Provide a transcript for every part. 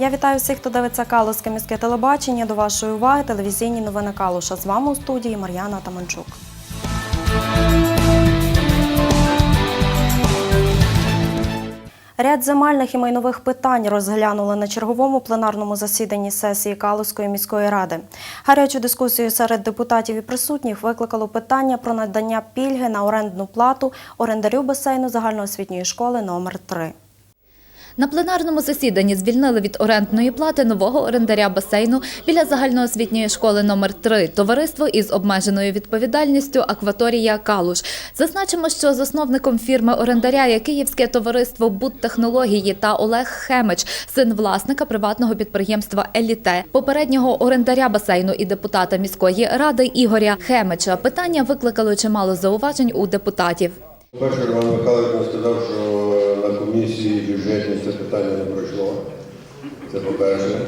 Я вітаю всіх, хто дивиться Калузьке міське телебачення. До вашої уваги телевізійні новини Калуша. З вами у студії Мар'яна Таманчук. Ряд земельних і майнових питань розглянули на черговому пленарному засіданні сесії Калузької міської ради. Гарячу дискусію серед депутатів і присутніх викликало питання про надання пільги на орендну плату орендарю басейну загальноосвітньої школи номер 3 На пленарному засіданні звільнили від орендної плати нового орендаря басейну біля загальноосвітньої школи номер 3 товариство із обмеженою відповідальністю Акваторія Калуш. Зазначимо, що засновником фірми орендаря є Київське товариство Будтехнології та Олег Хемич, син власника приватного підприємства Еліте, попереднього орендаря басейну і депутата міської ради Ігоря Хемича. Питання викликало чимало зауважень у депутатів. Перше, Роман Михайлович сказав, що комісії бюджетній це питання не пройшло. Це по-перше.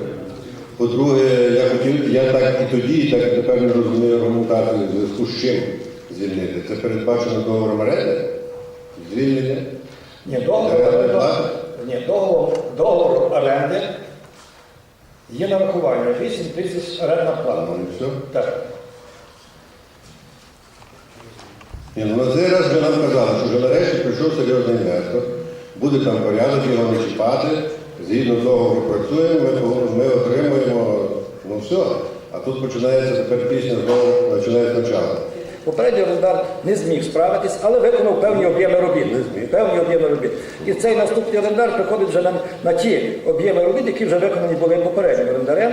По-друге, я хотів, я так і тоді, і так і тепер не розумію аргументацію в зв'язку з чим звільнити. Це передбачено договором оренди? Звільнення? Ні, договор, договор, ні, договор, договор оренди є нарахування 8 тисяч орендна плата. Ну і все. Так. Ні, ну на цей раз ви нам казали, що вже нарешті прийшов серйозний інвестор, буде там порядок, його не чіпати, згідно договору працюємо, ми, ми отримуємо, ну все. А тут починається тепер пісня знову починає спочатку. Попередній орендар не зміг справитись, але виконав певні об'єми робіт. Не зміг. Певні об'єми робіт. І цей наступний орендар приходить вже на, на ті об'єми робіт, які вже виконані були попереднім орендарем,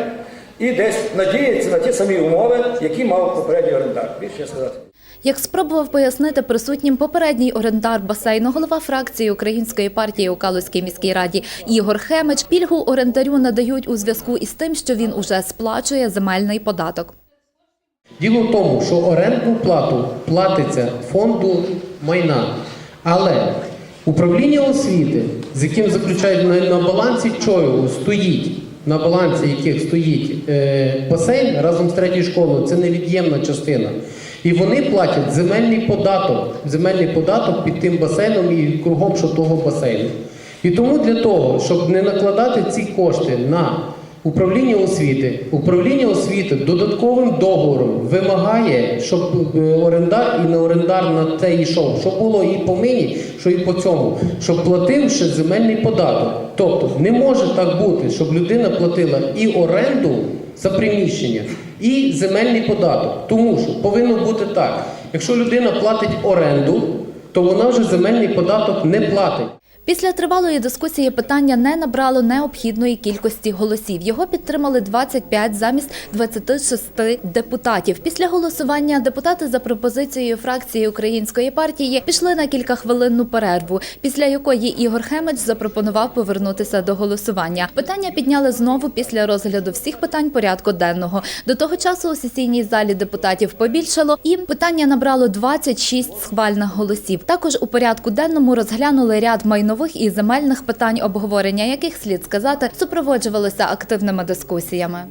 і десь надіється на ті самі умови, які мав попередній орендар. Більше сказати. Як спробував пояснити присутнім попередній орендар басейну, голова фракції Української партії у Калузькій міській раді Ігор Хемич, пільгу орендарю надають у зв'язку із тим, що він уже сплачує земельний податок. Діло в тому, що орендну плату платиться фонду майна. Але управління освіти, з яким заключають на, балансі чого стоїть, на балансі яких стоїть е, басейн разом з третьою школою, це невід'ємна частина. І вони платять земельний податок, земельний податок під тим басейном і кругом що того басейну. І тому для того, щоб не накладати ці кошти на Управління освіти. Управління освіти додатковим договором вимагає, щоб е, орендар і не орендар на це йшов. Щоб було і по мені, що і по цьому, щоб платив ще земельний податок. Тобто не може так бути, щоб людина платила і оренду за приміщення, і земельний податок. Тому що повинно бути так: якщо людина платить оренду, то вона вже земельний податок не платить. Після тривалої дискусії питання не набрало необхідної кількості голосів. Його підтримали 25 замість 26 депутатів. Після голосування депутати за пропозицією фракції Української партії пішли на кількахвилинну перерву, після якої Ігор Хемич запропонував повернутися до голосування. Питання підняли знову після розгляду всіх питань порядку денного. До того часу у сесійній залі депутатів побільшало, і питання набрало 26 схвальних голосів. Також у порядку денному розглянули ряд майнових і земельних питань, обговорення яких слід сказати супроводжувалося активними дискусіями.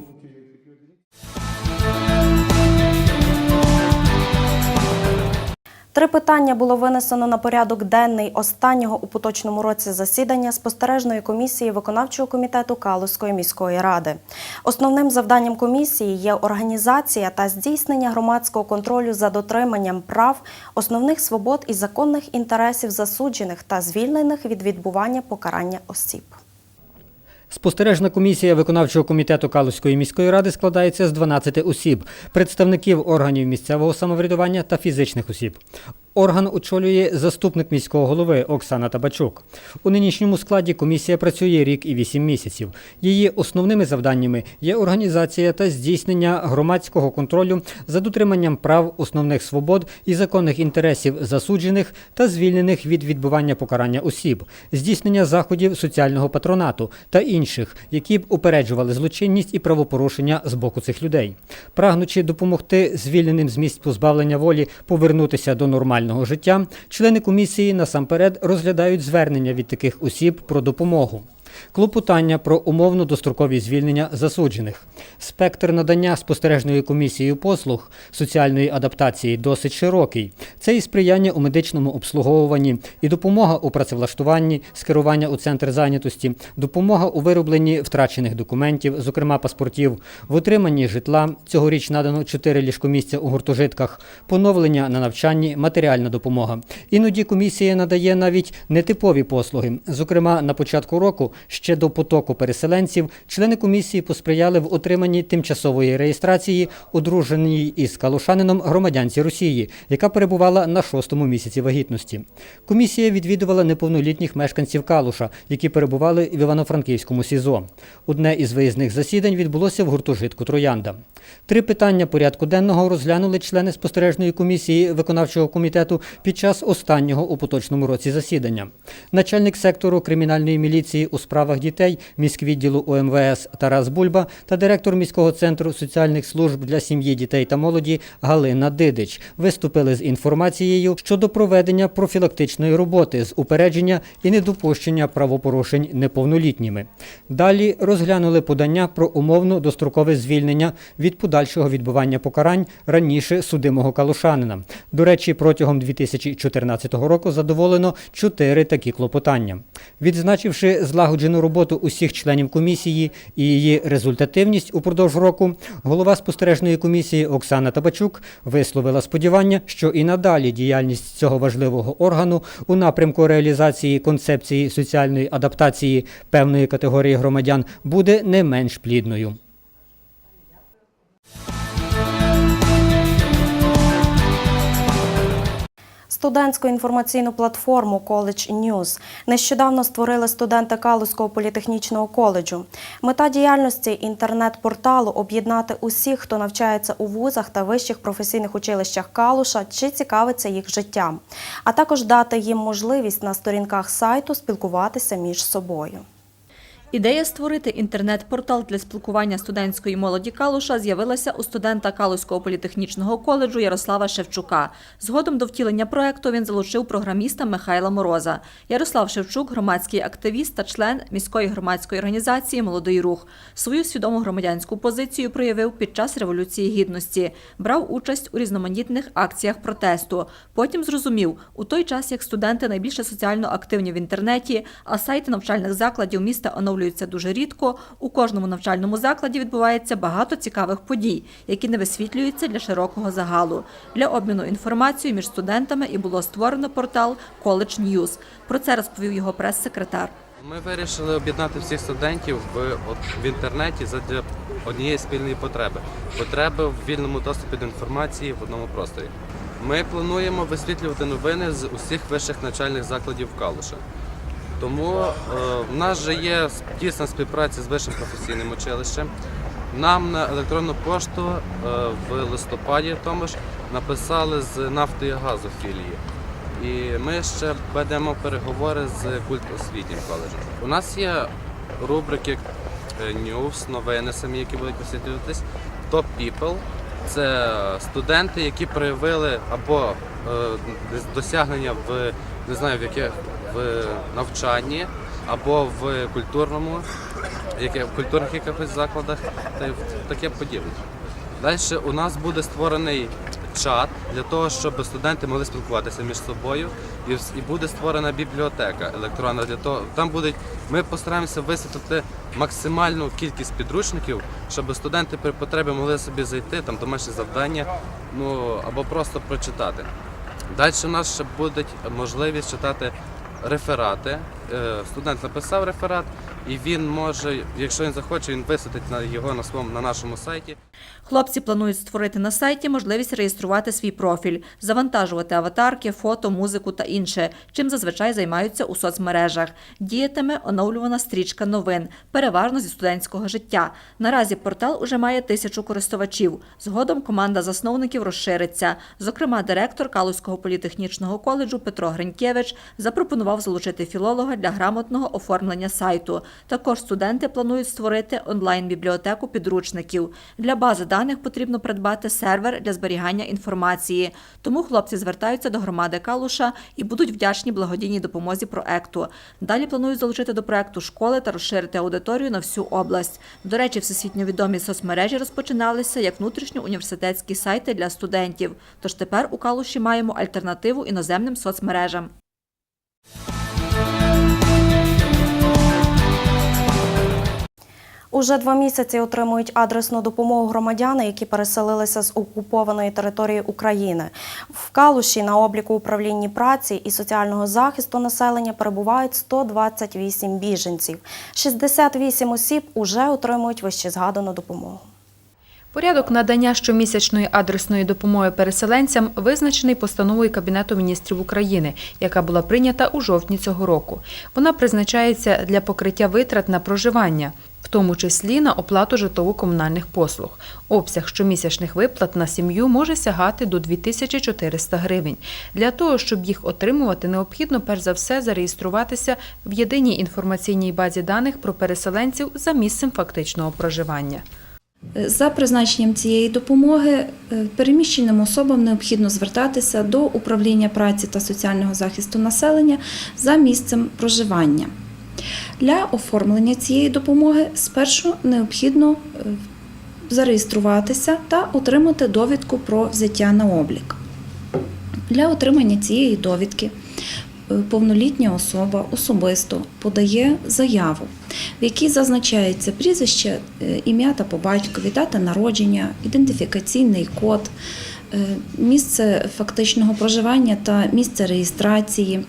Три питання було винесено на порядок денний останнього у поточному році засідання спостережної комісії виконавчого комітету Калузької міської ради. Основним завданням комісії є організація та здійснення громадського контролю за дотриманням прав, основних свобод і законних інтересів засуджених та звільнених від відбування покарання осіб. Спостережна комісія виконавчого комітету Калузької міської ради складається з 12 осіб, представників органів місцевого самоврядування та фізичних осіб. Орган очолює заступник міського голови Оксана Табачук. У нинішньому складі комісія працює рік і 8 місяців. Її основними завданнями є організація та здійснення громадського контролю за дотриманням прав, основних свобод і законних інтересів засуджених та звільнених від відбування покарання осіб, здійснення заходів соціального патронату та інших, які б упереджували злочинність і правопорушення з боку цих людей, прагнучи допомогти звільненим з місць позбавлення волі повернутися до нормального життя, члени комісії насамперед розглядають звернення від таких осіб про допомогу. Клопотання про умовно дострокові звільнення засуджених. Спектр надання спостережною комісією послуг соціальної адаптації досить широкий. Це і сприяння у медичному обслуговуванні, і допомога у працевлаштуванні, скерування у центр зайнятості, допомога у виробленні втрачених документів, зокрема паспортів, в отриманні житла. Цьогоріч надано 4 ліжкомісця у гуртожитках, поновлення на навчанні, матеріальна допомога. Іноді комісія надає навіть нетипові послуги. Зокрема, на початку року, ще до потоку переселенців, члени комісії посприяли в отриманні тимчасової реєстрації одруженій із калушанином громадянці Росії, яка перебувала на шостому місяці вагітності. Комісія відвідувала неповнолітніх мешканців Калуша, які перебували в Івано-Франківському СІЗО. Одне із виїзних засідань відбулося в гуртожитку Троянда. Три питання порядку денного розглянули члени спостережної комісії виконавчого комітету під час останнього у поточному році засідання. Начальник сектору кримінальної міліції у справах дітей міськвідділу ОМВС Тарас Бульба та директор міського центру соціальних служб для сім'ї, дітей та молоді Галина Дидич виступили з інформацією щодо проведення профілактичної роботи з упередження і недопущення правопорушень неповнолітніми. Далі розглянули подання про умовно дострокове звільнення від подальшого відбування покарань раніше судимого калушанина. До речі, протягом 2014 року задоволено чотири такі клопотання. Відзначивши злагоджену роботу усіх членів комісії і її результативність упродовж року, голова спостережної комісії Оксана Табачук висловила сподівання, що і надалі діяльність цього важливого органу у напрямку реалізації концепції соціальної адаптації певної категорії громадян буде не менш плідною. Студентську інформаційну платформу College News нещодавно створили студенти Калузького політехнічного коледжу. Мета діяльності інтернет-порталу об'єднати усіх, хто навчається у вузах та вищих професійних училищах Калуша чи цікавиться їх життям, а також дати їм можливість на сторінках сайту спілкуватися між собою. Ідея створити інтернет-портал для спілкування студентської молоді Калуша з'явилася у студента Калуського політехнічного коледжу Ярослава Шевчука. Згодом до втілення проекту він залучив програміста Михайла Мороза. Ярослав Шевчук, громадський активіст та член міської громадської організації Молодий рух. Свою свідому громадянську позицію проявив під час революції гідності, брав участь у різноманітних акціях протесту. Потім зрозумів, у той час як студенти найбільше соціально активні в інтернеті, а сайти навчальних закладів міста оновлюються дуже рідко. У кожному навчальному закладі відбувається багато цікавих подій, які не висвітлюються для широкого загалу. Для обміну інформацією між студентами і було створено портал College News. Про це розповів його прес-секретар. Ми вирішили об'єднати всіх студентів в, в інтернеті задля однієї спільної потреби потреби в вільному доступі до інформації в одному просторі. Ми плануємо висвітлювати новини з усіх вищих навчальних закладів Калуша. Тому е, в нас вже є тісна співпраця з вищим професійним училищем. Нам на електронну пошту е, в листопаді тому ж написали з нафти і газу філії. І ми ще ведемо переговори з культосвітнім коледжем. У нас є рубрики е, News, новини самі, які будуть висвітлюватись. Top People це студенти, які проявили або досягнення в не знаю в яких в навчанні, або в культурному, яке в культурних якихось закладах, та й таке подібне. Далі у нас буде створений чат для того, щоб студенти могли спілкуватися між собою, і, і буде створена бібліотека електронна для того. Там будуть ми постараємося висвітлити максимальну кількість підручників, щоб студенти при потребі могли собі зайти там домашні завдання, ну або просто прочитати. Далі у нас ще буде можливість читати реферати. Е, Студент написав реферат, і він може, якщо він захоче, він висвітить його на своєму на нашому сайті. Хлопці планують створити на сайті можливість реєструвати свій профіль, завантажувати аватарки, фото, музику та інше, чим зазвичай займаються у соцмережах. Діятиме оновлювана стрічка новин, переважно зі студентського життя. Наразі портал уже має тисячу користувачів. Згодом команда засновників розшириться. Зокрема, директор Калузького політехнічного коледжу Петро Гринькевич запропонував залучити філолога для грамотного оформлення сайту. Також студенти планують створити онлайн-бібліотеку підручників. Для бази даних потрібно придбати сервер для зберігання інформації. Тому хлопці звертаються до громади Калуша і будуть вдячні благодійній допомозі проекту. Далі планують залучити до проекту школи та розширити аудиторію на всю область. До речі, всесвітньо відомі соцмережі розпочиналися як внутрішньоуніверситетські сайти для студентів. Тож тепер у Калуші маємо альтернативу іноземним соцмережам. Уже два місяці отримують адресну допомогу громадяни, які переселилися з окупованої території України. В Калуші на обліку управлінні праці і соціального захисту населення перебувають 128 біженців. 68 осіб уже отримують вищезгадану допомогу. Порядок надання щомісячної адресної допомоги переселенцям визначений постановою Кабінету міністрів України, яка була прийнята у жовтні цього року. Вона призначається для покриття витрат на проживання, в тому числі на оплату житлово-комунальних послуг. Обсяг щомісячних виплат на сім'ю може сягати до 2400 гривень. Для того, щоб їх отримувати, необхідно перш за все зареєструватися в єдиній інформаційній базі даних про переселенців за місцем фактичного проживання. За призначенням цієї допомоги е, переміщеним особам необхідно звертатися до управління праці та соціального захисту населення за місцем проживання. Для оформлення цієї допомоги спершу необхідно е, зареєструватися та отримати довідку про взяття на облік. Для отримання цієї довідки е, повнолітня особа особисто подає заяву, в якій зазначається прізвище, е, ім'я та по батькові, дата народження, ідентифікаційний код, місце фактичного проживання та місце реєстрації.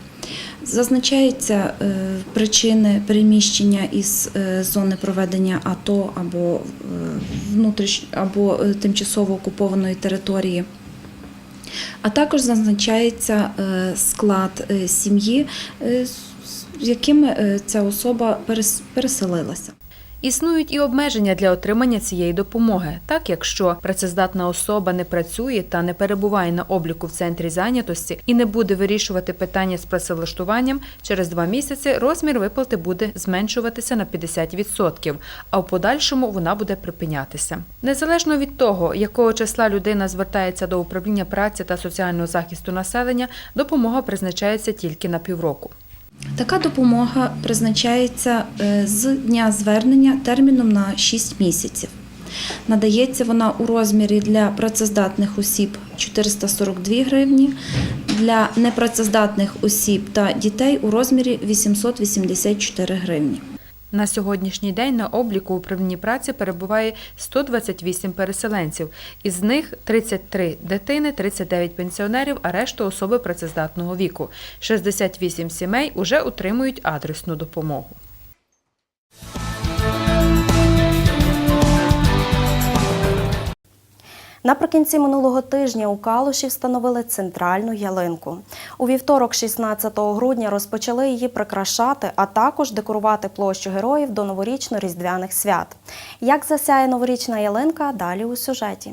Зазначаються е, причини переміщення із е, зони проведення АТО або е, внутріш або тимчасово окупованої території. А також зазначається склад сім'ї, з якими ця особа перес- переселилася. Існують і обмеження для отримання цієї допомоги. Так, якщо працездатна особа не працює та не перебуває на обліку в центрі зайнятості і не буде вирішувати питання з працевлаштуванням, через два місяці розмір виплати буде зменшуватися на 50%, а в подальшому вона буде припинятися. Незалежно від того, якого числа людина звертається до управління праці та соціального захисту населення, допомога призначається тільки на півроку. Така допомога призначається е, з дня звернення терміном на 6 місяців. Надається вона у розмірі для працездатних осіб 442 гривні, для непрацездатних осіб та дітей у розмірі 884 гривні. На сьогоднішній день на обліку у управлінні праці перебуває 128 переселенців. Із них 33 дитини, 39 пенсіонерів, а решта особи працездатного віку. 68 сімей уже отримують адресну допомогу. Наприкінці минулого тижня у Калуші встановили центральну ялинку. У вівторок, 16 грудня, розпочали її прикрашати, а також декорувати площу героїв до новорічно-різдвяних свят. Як засяє новорічна ялинка, далі у сюжеті.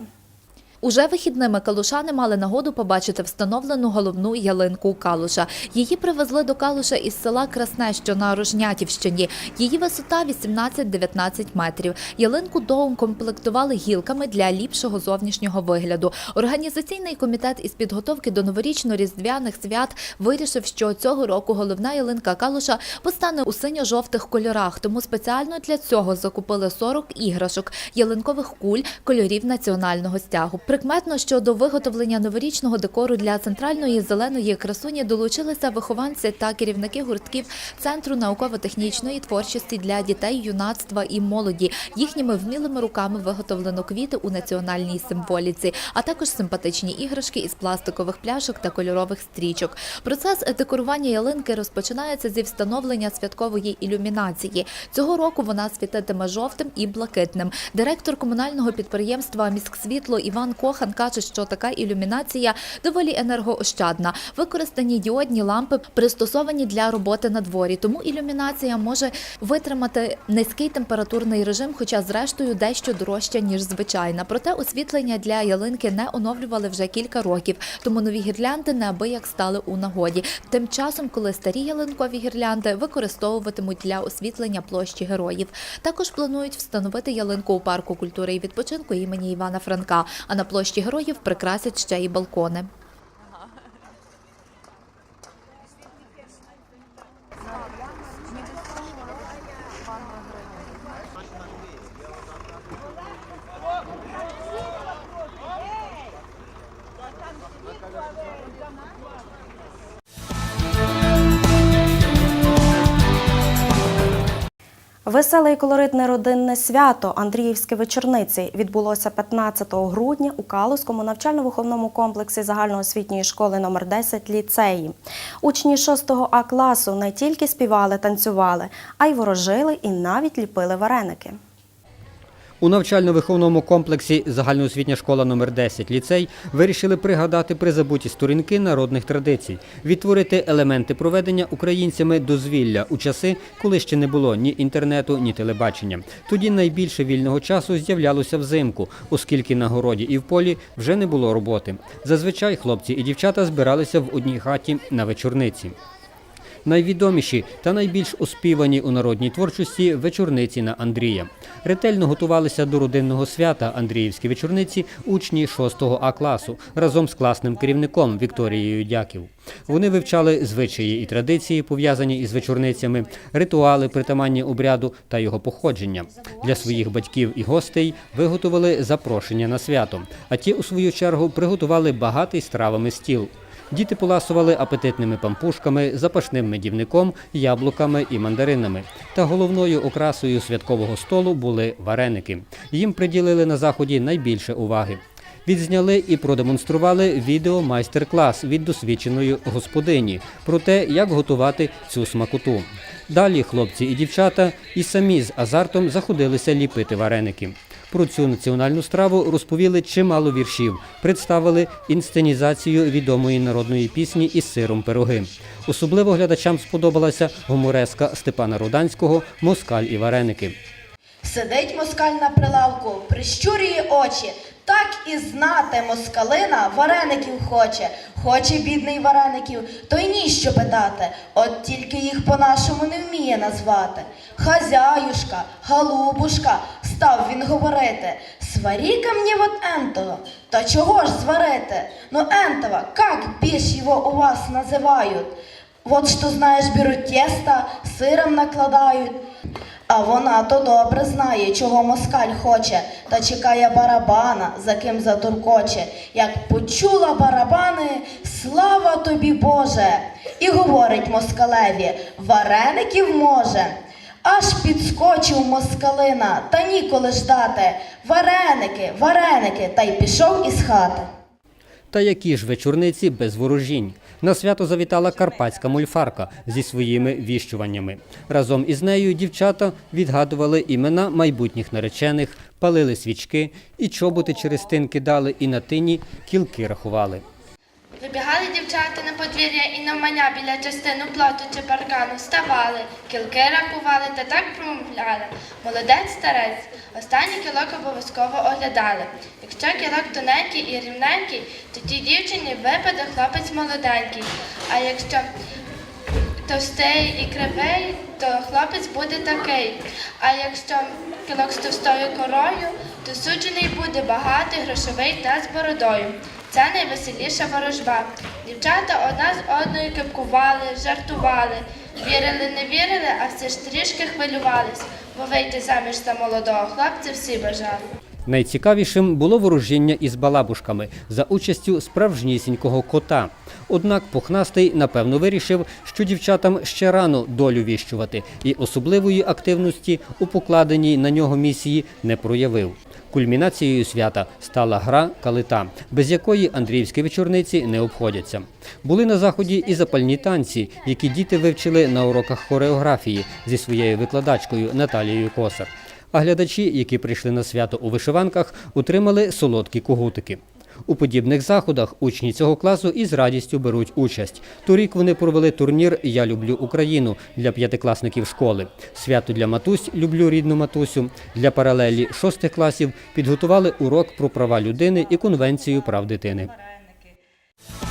Уже вихідними калушани мали нагоду побачити встановлену головну ялинку Калуша. Її привезли до Калуша із села Красне, що на Рожнятівщині. Її висота 18-19 метрів. Ялинку доукомплектували гілками для ліпшого зовнішнього вигляду. Організаційний комітет із підготовки до новорічно-різдвяних свят вирішив, що цього року головна ялинка Калуша постане у синьо-жовтих кольорах. Тому спеціально для цього закупили 40 іграшок, ялинкових куль, кольорів національного стягу. Прикметно, що до виготовлення новорічного декору для центральної зеленої красуні долучилися вихованці та керівники гуртків Центру науково-технічної творчості для дітей, юнацтва і молоді. Їхніми вмілими руками виготовлено квіти у національній символіці, а також симпатичні іграшки із пластикових пляшок та кольорових стрічок. Процес декорування ялинки розпочинається зі встановлення святкової ілюмінації. Цього року вона світитиме жовтим і блакитним. Директор комунального підприємства Міськсвітло Іван Кохан каже, що така ілюмінація доволі енергоощадна. Використані діодні лампи пристосовані для роботи на дворі, тому ілюмінація може витримати низький температурний режим, хоча зрештою дещо дорожча ніж звичайна. Проте освітлення для ялинки не оновлювали вже кілька років, тому нові гірлянди неабияк стали у нагоді. Тим часом, коли старі ялинкові гірлянди використовуватимуть для освітлення площі героїв. Також планують встановити ялинку у парку культури і відпочинку імені Івана Франка. А на площі героїв прикрасять ще й балкони. Веселе і колоритне родинне свято Андріївські вечорниці відбулося 15 грудня у Калузькому навчально-виховному комплексі загальноосвітньої школи номер 10 ліцеї. Учні 6 А класу не тільки співали, танцювали, а й ворожили і навіть ліпили вареники. У навчально-виховному комплексі загальноосвітня школа номер 10 ліцей вирішили пригадати призабуті сторінки народних традицій, відтворити елементи проведення українцями дозвілля у часи, коли ще не було ні інтернету, ні телебачення. Тоді найбільше вільного часу з'являлося взимку, оскільки на городі і в полі вже не було роботи. Зазвичай хлопці і дівчата збиралися в одній хаті на вечорниці. Найвідоміші та найбільш оспівані у народній творчості вечорниці на Андрія. Ретельно готувалися до родинного свята Андріївські вечорниці учні 6 А класу разом з класним керівником Вікторією Дяків. Вони вивчали звичаї і традиції, пов'язані із вечорницями, ритуали, притаманні обряду та його походження. Для своїх батьків і гостей виготовили запрошення на свято, а ті, у свою чергу, приготували багатий стравами стіл. Діти поласували апетитними пампушками, запашним медівником, яблуками і мандаринами. Та головною окрасою святкового столу були вареники. Їм приділили на заході найбільше уваги. Відзняли і продемонстрували відео майстер-клас від досвідченої господині про те, як готувати цю смакоту. Далі хлопці і дівчата і самі з азартом заходилися ліпити вареники. Про цю національну страву розповіли чимало віршів, представили інсценізацію відомої народної пісні із сиром пироги. Особливо глядачам сподобалася гумореска Степана Руданського Москаль і вареники. Сидить москаль на прилавку, прищурює очі. Так і знати москалина вареників хоче. Хоче бідний вареників, то й ніщо питати. От тільки їх по-нашому не вміє назвати. Хазяюшка, голубушка, став він говорити. Сварі-ка мені вот ентого. Та чого ж зварити? Ну ентова, как бишь его у вас називають? Вот что знаешь, беруть тесто, сиром накладають. А вона то добре знає, чого москаль хоче, та чекає барабана, за ким затуркоче. Як почула барабани, слава тобі Боже! І говорить москалеві, вареників може. Аж підскочив москалина, та ніколи ждати. Вареники, вареники, та й пішов із хати. Та які ж вечорниці без ворожінь? На свято завітала карпатська мульфарка зі своїми віщуваннями. Разом із нею дівчата відгадували імена майбутніх наречених, палили свічки і чоботи через тин кидали, і на тині кілки рахували. Вибігали дівчата на подвір'я і навмання біля частину плоту чи паркану ставали, кілки рахували та так промовляли. Молодець старець, останній кілок обов'язково оглядали. Якщо кілок тоненький і рівненький, то тій дівчині випаде хлопець молоденький. А якщо товстий і кривий, то хлопець буде такий. А якщо кілок з товстою корою, то суджений буде багатий, грошовий та з бородою. Це найвеселіша ворожба. Дівчата одна з одною кипкували, жартували, вірили, не вірили, а все ж трішки хвилювались, бо вийти заміж за молодого хлопця всі бажали. Найцікавішим було ворожіння із балабушками за участю справжнісінького кота. Однак пухнастий напевно вирішив, що дівчатам ще рано долю віщувати, і особливої активності у покладеній на нього місії не проявив. Кульмінацією свята стала гра калита, без якої андріївські вечорниці не обходяться. Були на заході і запальні танці, які діти вивчили на уроках хореографії зі своєю викладачкою Наталією Косар. А глядачі, які прийшли на свято у вишиванках, отримали солодкі когутики. У подібних заходах учні цього класу із радістю беруть участь. Торік вони провели турнір Я люблю Україну для п'ятикласників школи. Свято для матусь Люблю рідну матусю. Для паралелі шостих класів підготували урок про права людини і конвенцію прав дитини. –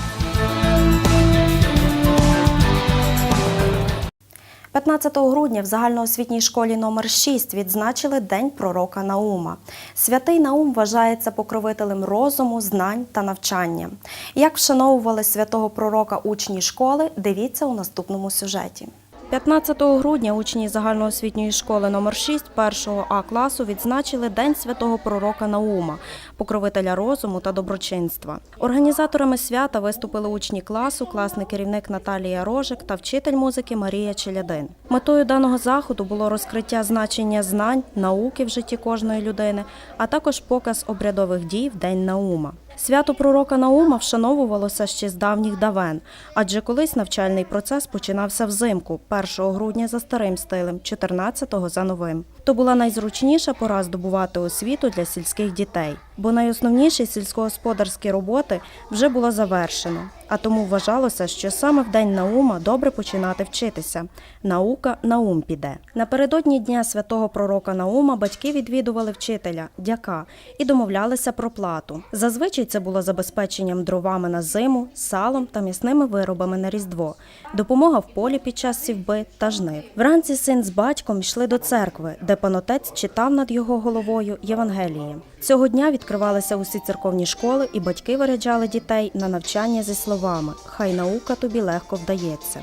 15 грудня в загальноосвітній школі номер 6 відзначили День пророка Наума. Святий Наум вважається покровителем розуму, знань та навчання. Як вшановували святого пророка учні школи, дивіться у наступному сюжеті. 15 грудня учні загальноосвітньої школи номер 6 1 А класу відзначили День святого пророка Наума, покровителя розуму та доброчинства. Організаторами свята виступили учні класу, класний керівник Наталія Рожик та вчитель музики Марія Челядин. Метою даного заходу було розкриття значення знань, науки в житті кожної людини, а також показ обрядових дій в День Наума. Свято пророка Наума вшановувалося ще з давніх давен, адже колись навчальний процес починався взимку, 1 грудня за старим стилем, 14-го за новим. То була найзручніша пора здобувати освіту для сільських дітей, бо найосновніші сільськогосподарські роботи вже було завершено. А тому вважалося, що саме в день Наума добре починати вчитися. Наука на ум піде. Напередодні дня святого пророка Наума батьки відвідували вчителя, дяка, і домовлялися про плату. Зазвичай це було забезпеченням дровами на зиму, салом та м'ясними виробами на різдво, допомога в полі під час сівби та жнив. Вранці син з батьком йшли до церкви, де панотець читав над його головою Євангеліє. Цього дня відкривалися усі церковні школи, і батьки виряджали дітей на навчання зі словами Хай наука тобі легко вдається.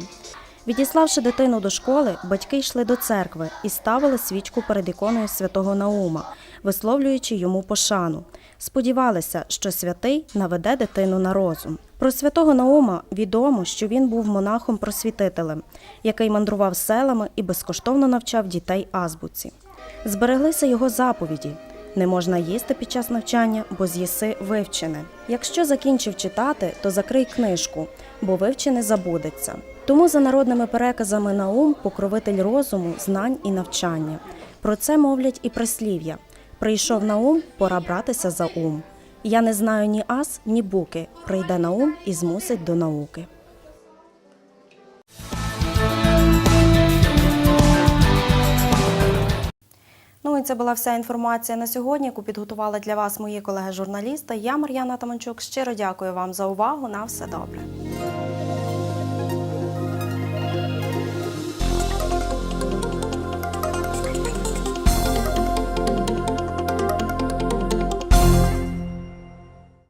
Відіславши дитину до школи, батьки йшли до церкви і ставили свічку перед іконою святого Наума, висловлюючи йому пошану. Сподівалися, що святий наведе дитину на розум. Про святого Наума відомо, що він був монахом-просвітителем, який мандрував селами і безкоштовно навчав дітей азбуці. Збереглися його заповіді. Не можна їсти під час навчання, бо з'їси вивчене. Якщо закінчив читати, то закрий книжку, бо вивчене забудеться. Тому за народними переказами Наум покровитель розуму, знань і навчання. Про це мовлять і прислів'я. Прийшов на ум, пора братися за ум. Я не знаю ні ас, ні буки. Прийде на ум і змусить до науки. Ну і це була вся інформація на сьогодні, яку підготувала для вас мої колеги-журналісти. Я Мар'яна Таманчук. Щиро дякую вам за увагу. На все добре.